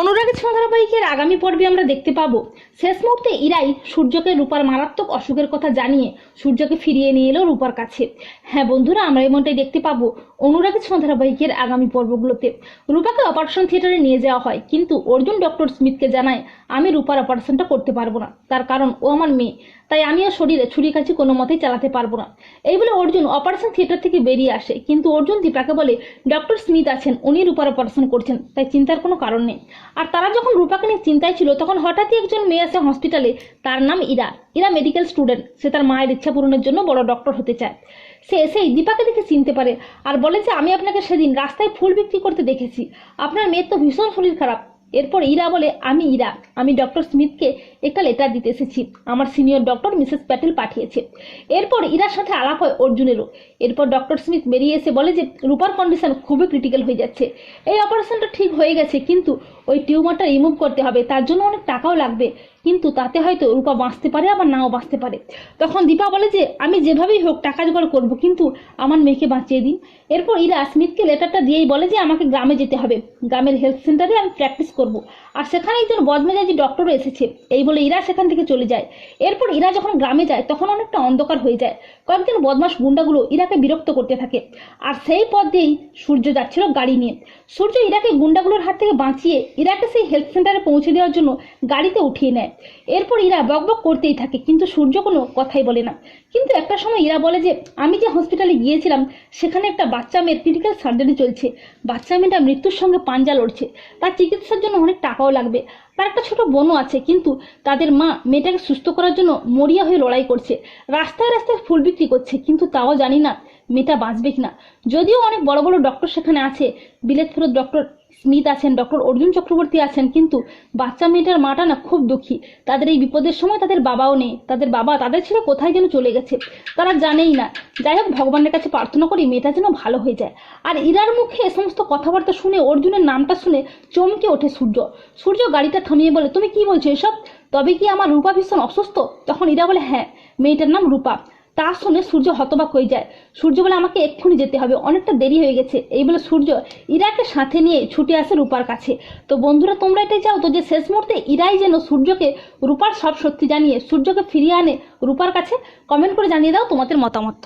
অনুরাগী ছোঁয়া ধারাবাহিকের আগামী পর্বে আমরা দেখতে পাবো। শেষ মুহূর্তে ইরাই সূর্যকে রূপার মারাত্মক অসুখের কথা জানিয়ে সূর্যকে ফিরিয়ে নিয়ে এলো রূপার কাছে। হ্যাঁ বন্ধুরা, আমরা এমনটাই দেখতে পাবো অনুরাগী ছোঁয়া ধারাবাহিকের আগামী পর্বগুলোতে। রূপাকে অপারেশন থিয়েটারে নিয়ে যাওয়া হয়, কিন্তু অর্জুন ডক্টর স্মিথকে জানায়, আমি রূপার অপারেশনটা করতে পারব না। তার কারণ, ও আমার মেয়ে। তাই আমি আমিও শরীরে ছুরি কাছি কোনো মতেই চালাতে পারব না। এই বলে অর্জুন অপারেশন থিয়েটার থেকে বেরিয়ে আসে, কিন্তু অর্জুন দীপাকে বলে ডক্টর স্মিথ আছেন, উনি রূপার অপারেশন করছেন। তাই চিন্তার কোনো কারণ নেই। আর তারা যখন রূপাকে নিয়ে চিন্তায় ছিল, তখন হঠাৎই একজন মেয়ে আসে হসপিটালে তার নাম ইরা। ইরা মেডিকেল স্টুডেন্ট সে তার মায়ের ইচ্ছা পূরণের জন্য বড় ডক্টর হতে চায়। সে এসেই দীপাকে দেখে চিনতে পারে আর বলে যে, আমি আপনাকে সেদিন রাস্তায় ফুল বিক্রি করতে দেখেছি। আপনার মেয়ের তো ভীষণ শরীর খারাপ। এরপর ইরা বলে, আমি ইরা। আমি ডক্টর স্মিথকে একটা লেটার দিতে এসেছি। আমার সিনিয়র ডক্টর মিসেস প্যাটেল পাঠিয়েছে। এরপর ইরার সাথে আলাপ হয় অর্জুনেরও। এরপর ডক্টর স্মিথ বেরিয়ে এসে বলে যে, রূপার কন্ডিশন খুবই ক্রিটিক্যাল হয়ে যাচ্ছে। এই অপারেশনটা ঠিক হয়ে গেছে, কিন্তু ওই টিউমারটা রিমুভ করতে হবে। তার জন্য অনেক টাকাও লাগবে। কিন্তু তাতে হয়তো রূপা বাঁচতে পারে, আবার নাও বাঁচতে পারে। তখন দীপা বলে যে, আমি যেভাবেই হোক টাকা জোগাড় করব, কিন্তু আমার মেয়েকে বাঁচিয়ে দিন। এরপর ইরা স্মিথকে লেটারটা দিয়েই বলে যে, আমাকে গ্রামে যেতে হবে। গ্রামের হেলথ সেন্টারে আমি প্র্যাকটিস করব। আর সেখানে একজন বদমেজাজি ডক্টরও এসেছে। এই বলে ইরা সেখান থেকে চলে যায়। এরপর ইরা যখন গ্রামে যায়, তখন অনেকটা অন্ধকার হয়ে যায়। কয়েকদিন বদমাস গুন্ডাগুলো ইরাকে বিরক্ত করতে থাকে। আর সেই পথ দিয়েই সূর্য যাচ্ছিল গাড়ি নিয়ে। সূর্য ইরাকে গুন্ডাগুলোর হাত থেকে বাঁচিয়ে ইরাকে সেই হেলথ সেন্টারে পৌঁছে দেওয়ার জন্য গাড়িতে উঠিয়ে নেয়। এরপর ইরা বকবক করতেই থাকে, কিন্তু সূর্য কোনো কথাই বলে না। কিন্তু একটা সময় ইরা বলে যে, আমি যে হসপিটালে গিয়েছিলাম, সেখানে একটা বাচ্চা মেয়ের ক্রিটিক্যাল সার্জারি চলছে। বাচ্চা মেয়েটা মৃত্যুর সঙ্গে পাঞ্জা লড়ছে। তার চিকিৎসার জন্য অনেক টাকাও লাগবে। তার একটা ছোট বোনও আছে, কিন্তু তাদের মা মেয়েটাকে সুস্থ করার জন্য মরিয়া হয়ে লড়াই করছে। রাস্তায় রাস্তায় ফুল বিক্রি করছে, কিন্তু তাও জানি না মেয়েটা বাঁচবে কিনা। যদিও অনেক বড় বড় ডক্টর সেখানে আছে। বিলেত ফেরত ডক্টর স্মিথ আছেন, ডক্টর অর্জুন চক্রবর্তী আছেন, কিন্তু বাচ্চা মেয়েটার মাটা না খুব দুঃখী। তাদের এই বিপদের সময় তাদের বাবাও নেই। তাদের বাবা তাদের ছেলে কোথায় যেন চলে গেছে, তারা জানেই না। যাই হোক, ভগবানের কাছে প্রার্থনা করি মেয়েটা যেন ভালো হয়ে যায়। আর ইরার মুখে এ সমস্ত কথাবার্তা শুনে অর্জুনের নামটা শুনে চমকে ওঠে সূর্য। সূর্য গাড়িটা থামিয়ে বলে, তুমি কি বলছো এসব? তবে কি আমার রূপা ভীষণ অসুস্থ? তখন ইরা বলে হ্যাঁ মেয়েটার নাম রূপা। তা শুনে সূর্য হতবাক হয়ে যায়। সূর্য বলে, আমাকে এক্ষুনি যেতে হবে। অনেকটা দেরি হয়ে গেছে। এই বলে সূর্য ইরাকে সাথে নিয়ে ছুটে আসে রূপার কাছে। তো বন্ধুরা, তোমরা এটাই চাও তো যে শেষ মুহূর্তে ইরাই যেন সূর্যকে, রূপার সব সত্যি জানিয়ে, সূর্যকে ফিরিয়ে আনে রূপার কাছে? কমেন্ট করে জানিয়ে দাও তোমাদের মতামত।